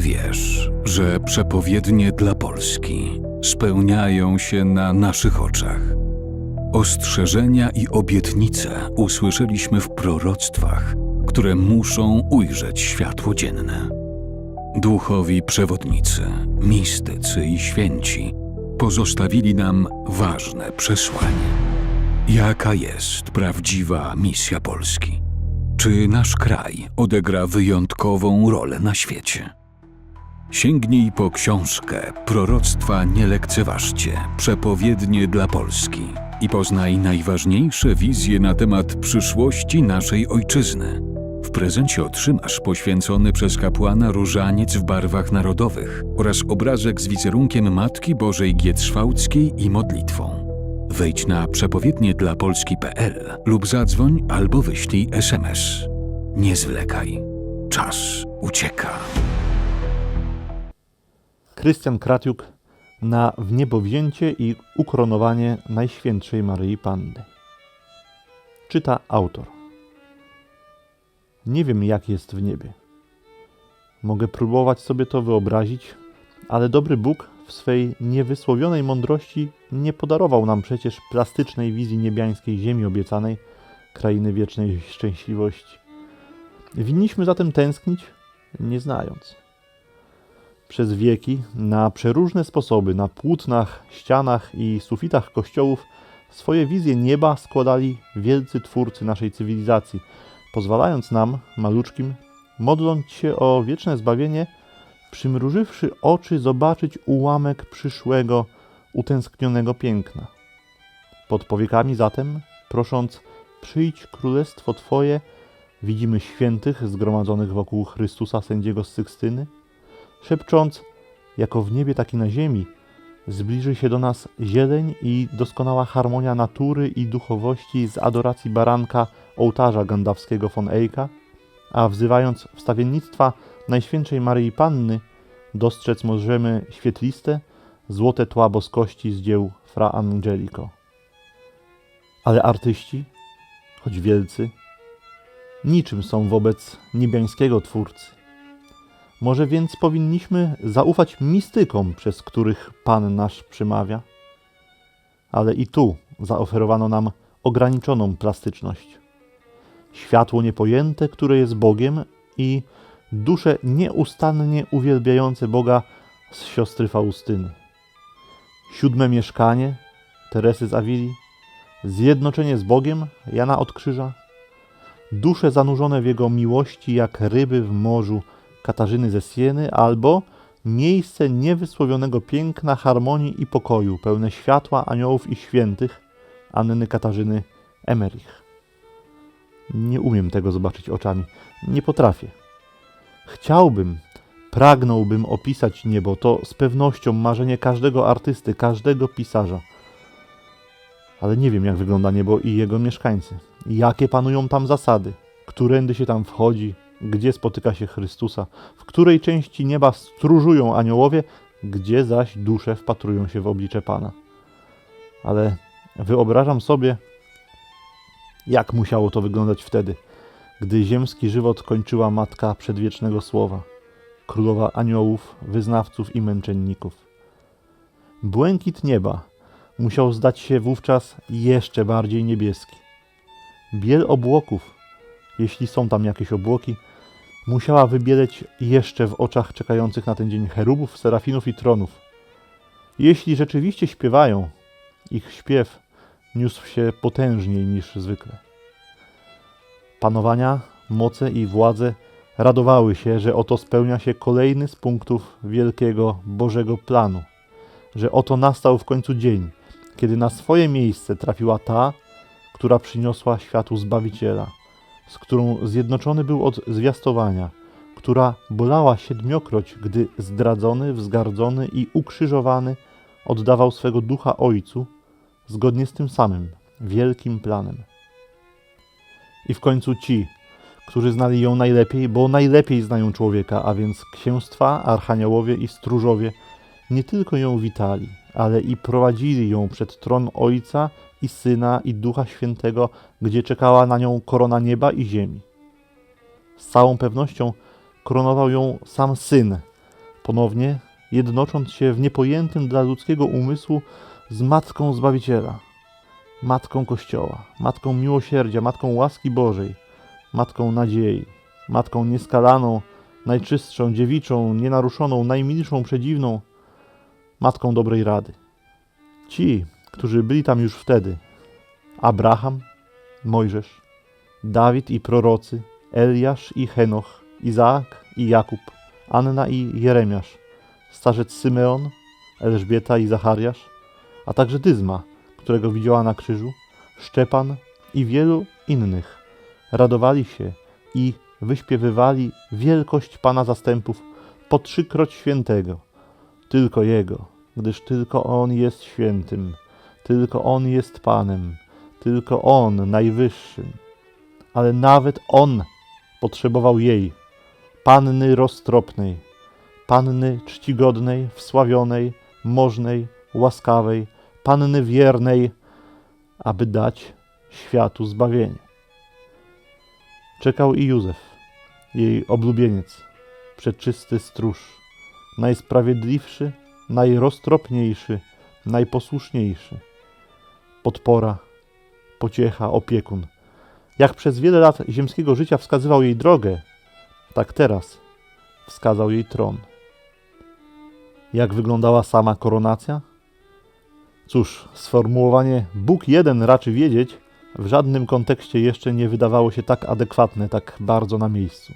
wiesz, że przepowiednie dla Polski spełniają się na naszych oczach? Ostrzeżenia i obietnice usłyszeliśmy w proroctwach, które muszą ujrzeć światło dzienne. Duchowi przewodnicy, mistycy i święci pozostawili nam ważne przesłanie. Jaka jest prawdziwa misja Polski? Czy nasz kraj odegra wyjątkową rolę na świecie? Sięgnij po książkę Proroctwa nie lekceważcie, przepowiednie dla Polski i poznaj najważniejsze wizje na temat przyszłości naszej ojczyzny. W prezencie otrzymasz poświęcony przez kapłana różaniec w barwach narodowych oraz obrazek z wizerunkiem Matki Bożej Gietrzwałckiej i modlitwą. Wejdź na przepowiednie dla Polski.pl lub zadzwoń albo wyślij SMS. Nie zwlekaj. Czas ucieka. Krystian Kratiuk na wniebowzięcie i ukoronowanie Najświętszej Maryi Panny. Czyta autor. Nie wiem, jak jest w niebie. Mogę próbować sobie to wyobrazić, ale dobry Bóg w swej niewysłowionej mądrości nie podarował nam przecież plastycznej wizji niebiańskiej ziemi obiecanej, krainy wiecznej szczęśliwości. Winniśmy zatem tęsknić, nie znając przez wieki na przeróżne sposoby na płótnach, ścianach i sufitach kościołów swoje wizje nieba składali wielcy twórcy naszej cywilizacji, pozwalając nam, maluczkim, modląc się o wieczne zbawienie, przymrużywszy oczy zobaczyć ułamek przyszłego, utęsknionego piękna. Pod powiekami zatem, prosząc przyjdź królestwo Twoje, widzimy świętych zgromadzonych wokół Chrystusa sędziego z Sykstyny, szepcząc, jako w niebie, tak i na ziemi, zbliży się do nas zieleń i doskonała harmonia natury i duchowości z adoracji baranka ołtarza gandawskiego von Eycka, a wzywając wstawiennictwa Najświętszej Maryi Panny, dostrzec możemy świetliste, złote tła boskości z dzieł Fra Angelico. Ale artyści, choć wielcy, niczym są wobec niebiańskiego Twórcy. Może więc powinniśmy zaufać mistykom, przez których Pan nasz przymawia? Ale i tu zaoferowano nam ograniczoną plastyczność. Światło niepojęte, które jest Bogiem i dusze nieustannie uwielbiające Boga z siostry Faustyny. Siódme mieszkanie Teresy z Awili, zjednoczenie z Bogiem Jana od Krzyża, dusze zanurzone w Jego miłości jak ryby w morzu Katarzyny ze Sieny, albo miejsce niewysłowionego piękna, harmonii i pokoju, pełne światła aniołów i świętych Anny Katarzyny Emerich. Nie umiem tego zobaczyć oczami, nie potrafię. Chciałbym, pragnąłbym opisać niebo, to z pewnością marzenie każdego artysty, każdego pisarza. Ale nie wiem, jak wygląda niebo i jego mieszkańcy. Jakie panują tam zasady, którędy się tam wchodzi, gdzie spotyka się Chrystusa, w której części nieba stróżują aniołowie, gdzie zaś dusze wpatrują się w oblicze Pana. Ale wyobrażam sobie, jak musiało to wyglądać wtedy, gdy ziemski żywot kończyła matka przedwiecznego słowa, królowa aniołów, wyznawców i męczenników. Błękit nieba musiał zdać się wówczas jeszcze bardziej niebieski. Biel obłoków, jeśli są tam jakieś obłoki, musiała wybieleć jeszcze w oczach czekających na ten dzień cherubów, serafinów i tronów. Jeśli rzeczywiście śpiewają, ich śpiew niósł się potężniej niż zwykle. Panowania, moce i władze radowały się, że oto spełnia się kolejny z punktów wielkiego Bożego planu, że oto nastał w końcu dzień, kiedy na swoje miejsce trafiła ta, która przyniosła światu Zbawiciela – z którą zjednoczony był od zwiastowania, która bolała siedmiokroć, gdy zdradzony, wzgardzony i ukrzyżowany oddawał swego ducha Ojcu, zgodnie z tym samym wielkim planem. I w końcu ci, którzy znali ją najlepiej, bo najlepiej znają człowieka, a więc księstwa, archaniołowie i stróżowie, nie tylko ją witali, ale i prowadzili ją przed tron Ojca i Syna i Ducha Świętego, gdzie czekała na nią korona nieba i ziemi. Z całą pewnością koronował ją sam Syn, ponownie jednocząc się w niepojętym dla ludzkiego umysłu z Matką Zbawiciela, Matką Kościoła, Matką Miłosierdzia, Matką łaski Bożej, Matką Nadziei, Matką nieskalaną, najczystszą, dziewiczą, nienaruszoną, najmilszą, przedziwną, Matką dobrej rady. Ci, którzy byli tam już wtedy, Abraham, Mojżesz, Dawid i prorocy, Eliasz i Henoch, Izaak i Jakub, Anna i Jeremiasz, starzec Symeon, Elżbieta i Zachariasz, a także Dyzma, którego widziała na krzyżu, Szczepan i wielu innych, radowali się i wyśpiewywali wielkość Pana zastępów po trzykroć świętego, tylko Jego, gdyż tylko On jest świętym, tylko On jest Panem, tylko On najwyższym. Ale nawet On potrzebował jej, Panny roztropnej, Panny czcigodnej, wsławionej, możnej, łaskawej, Panny wiernej, aby dać światu zbawienie. Czekał i Józef, jej oblubieniec, przeczysty stróż, najsprawiedliwszy, najroztropniejszy, najposłuszniejszy, podpora, pociecha, opiekun. Jak przez wiele lat ziemskiego życia wskazywał jej drogę, tak teraz wskazał jej tron. Jak wyglądała sama koronacja? Cóż, sformułowanie Bóg jeden raczy wiedzieć w żadnym kontekście jeszcze nie wydawało się tak adekwatne, tak bardzo na miejscu.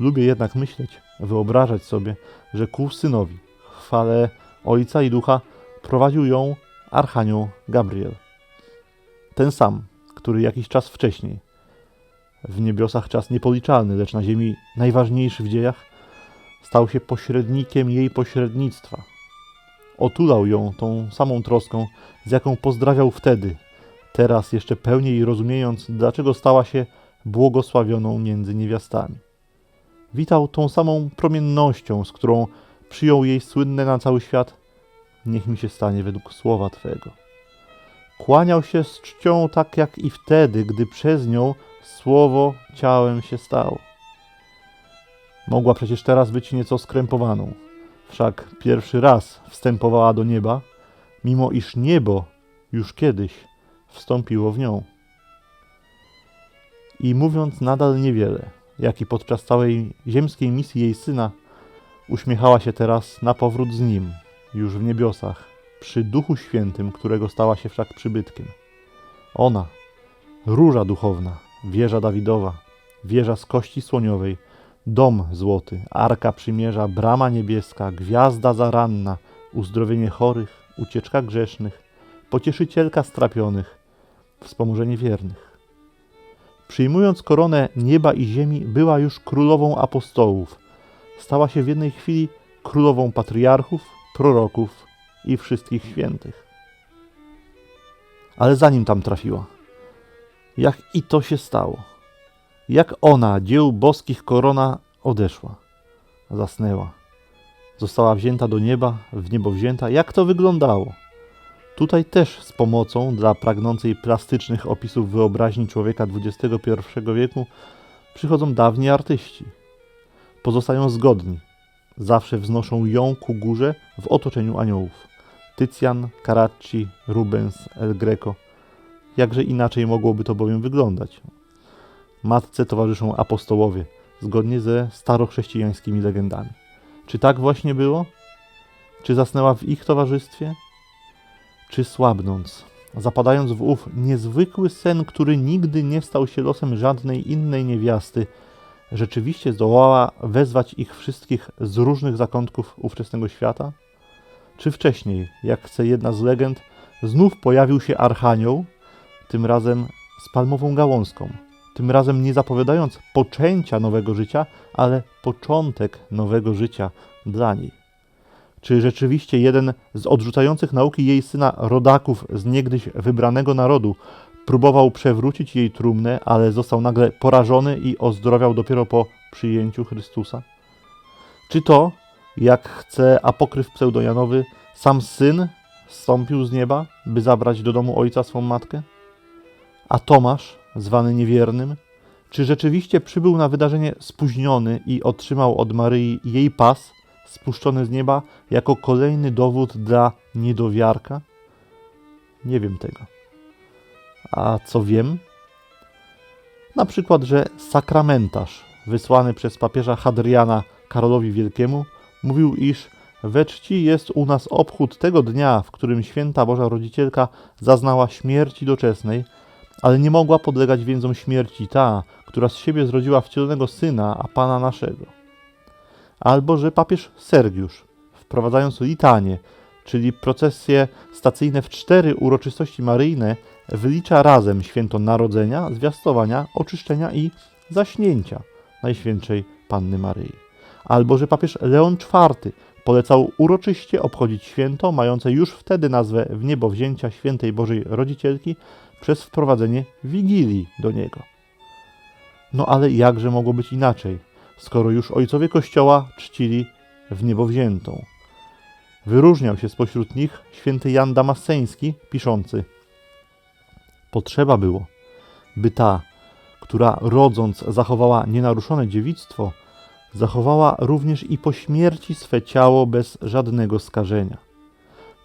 Lubię jednak myśleć, wyobrażać sobie, że ku synowi, chwale Ojca i Ducha, prowadził ją Archanioł Gabriel. Ten sam, który jakiś czas wcześniej, w niebiosach czas niepoliczalny, lecz na ziemi najważniejszy w dziejach, stał się pośrednikiem jej pośrednictwa. Otulał ją tą samą troską, z jaką pozdrawiał wtedy, teraz jeszcze pełniej rozumiejąc, dlaczego stała się błogosławioną między niewiastami. Witał tą samą promiennością, z którą przyjął jej słynne na cały świat niech mi się stanie według słowa Twego. Kłaniał się z czcią tak jak i wtedy, gdy przez nią słowo ciałem się stało. Mogła przecież teraz być nieco skrępowaną, wszak pierwszy raz wstępowała do nieba, mimo iż niebo już kiedyś wstąpiło w nią. I mówiąc nadal niewiele, jak i podczas całej ziemskiej misji jej syna, uśmiechała się teraz na powrót z nim, już w niebiosach, przy Duchu Świętym, którego stała się wszak przybytkiem. Ona, róża duchowna, wieża Dawidowa, wieża z kości słoniowej, dom złoty, arka przymierza, brama niebieska, gwiazda zaranna, uzdrowienie chorych, ucieczka grzesznych, pocieszycielka strapionych, wspomożenie wiernych. Przyjmując koronę nieba i ziemi, była już królową apostołów. Stała się w jednej chwili królową patriarchów, proroków i wszystkich świętych. Ale zanim tam trafiła, jak i to się stało, jak ona, dzieł boskich korona, odeszła, zasnęła, została wzięta do nieba, w niebo wzięta, jak to wyglądało? Tutaj też z pomocą dla pragnącej plastycznych opisów wyobraźni człowieka XXI wieku przychodzą dawni artyści. Pozostają zgodni. Zawsze wznoszą ją ku górze w otoczeniu aniołów. Tycjan, Carracci, Rubens, El Greco. Jakże inaczej mogłoby to bowiem wyglądać? Matce towarzyszą apostołowie, zgodnie ze starochrześcijańskimi legendami. Czy tak właśnie było? Czy zasnęła w ich towarzystwie? Czy słabnąc, zapadając w ów niezwykły sen, który nigdy nie stał się losem żadnej innej niewiasty, rzeczywiście zdołała wezwać ich wszystkich z różnych zakątków ówczesnego świata? Czy wcześniej, jak chce jedna z legend, znów pojawił się archanioł, tym razem z palmową gałązką, tym razem nie zapowiadając poczęcia nowego życia, ale początek nowego życia dla niej? Czy rzeczywiście jeden z odrzucających nauki jej syna rodaków z niegdyś wybranego narodu próbował przewrócić jej trumnę, ale został nagle porażony i ozdrowiał dopiero po przyjęciu Chrystusa? Czy to, jak chce apokryf pseudojanowy, sam syn zstąpił z nieba, by zabrać do domu ojca swą matkę? A Tomasz, zwany niewiernym, czy rzeczywiście przybył na wydarzenie spóźniony i otrzymał od Maryi jej pas, spuszczony z nieba jako kolejny dowód dla niedowiarka? Nie wiem tego. A co wiem? Na przykład, że sakramentarz wysłany przez papieża Hadriana Karolowi Wielkiemu mówił, iż we czci jest u nas obchód tego dnia, w którym święta Boża Rodzicielka zaznała śmierci doczesnej, ale nie mogła podlegać więzom śmierci ta, która z siebie zrodziła wcielonego Syna, a Pana naszego. Albo, że papież Sergiusz, wprowadzając litanie, czyli procesje stacyjne w cztery uroczystości maryjne, wylicza razem święto Narodzenia, Zwiastowania, Oczyszczenia i Zaśnięcia Najświętszej Panny Maryi. Albo, że papież Leon IV polecał uroczyście obchodzić święto mające już wtedy nazwę w niebo wzięcia świętej Bożej Rodzicielki przez wprowadzenie Wigilii do niego. No ale jakże mogło być inaczej, skoro już ojcowie Kościoła czcili w niebo wziętą? Wyróżniał się spośród nich święty Jan Damasceński, piszący Potrzeba było, by ta, która rodząc zachowała nienaruszone dziewictwo, zachowała również i po śmierci swe ciało bez żadnego skażenia.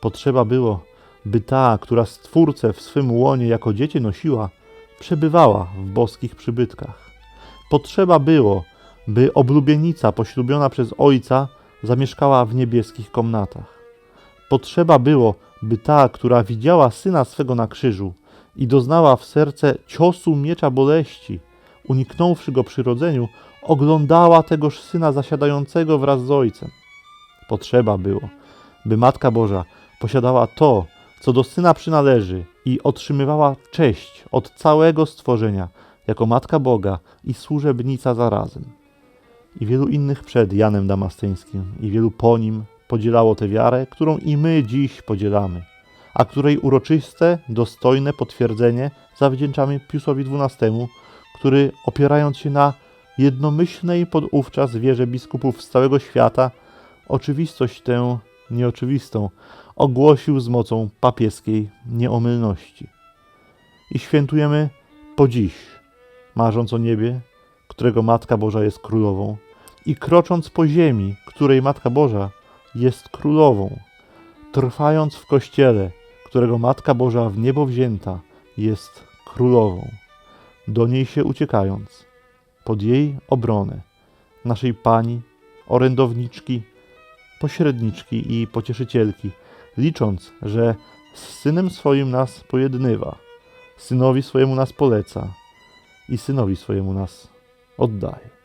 Potrzeba było, by ta, która Stwórcę w swym łonie jako dziecię nosiła, przebywała w boskich przybytkach. Potrzeba było, by oblubienica poślubiona przez Ojca zamieszkała w niebieskich komnatach. Potrzeba było, by ta, która widziała Syna swego na krzyżu i doznała w serce ciosu miecza boleści, uniknąwszy go przy rodzeniu, oglądała tegoż Syna zasiadającego wraz z Ojcem. Potrzeba było, by Matka Boża posiadała to, co do Syna przynależy i otrzymywała cześć od całego stworzenia, jako Matka Boga i służebnica zarazem. I wielu innych przed Janem Damasceńskim i wielu po nim podzielało tę wiarę, którą i my dziś podzielamy, a której uroczyste, dostojne potwierdzenie zawdzięczamy Piusowi XII, który opierając się na jednomyślnej podówczas wierze biskupów z całego świata, oczywistość tę nieoczywistą ogłosił z mocą papieskiej nieomylności. I świętujemy po dziś, marząc o niebie, którego Matka Boża jest królową, i krocząc po ziemi, której Matka Boża jest królową, trwając w kościele, którego Matka Boża w niebo wzięta jest królową, do niej się uciekając, pod jej obronę, naszej Pani, orędowniczki, pośredniczki i pocieszycielki, licząc, że z Synem swoim nas pojednywa, Synowi swojemu nas poleca i Synowi swojemu nas oddaje.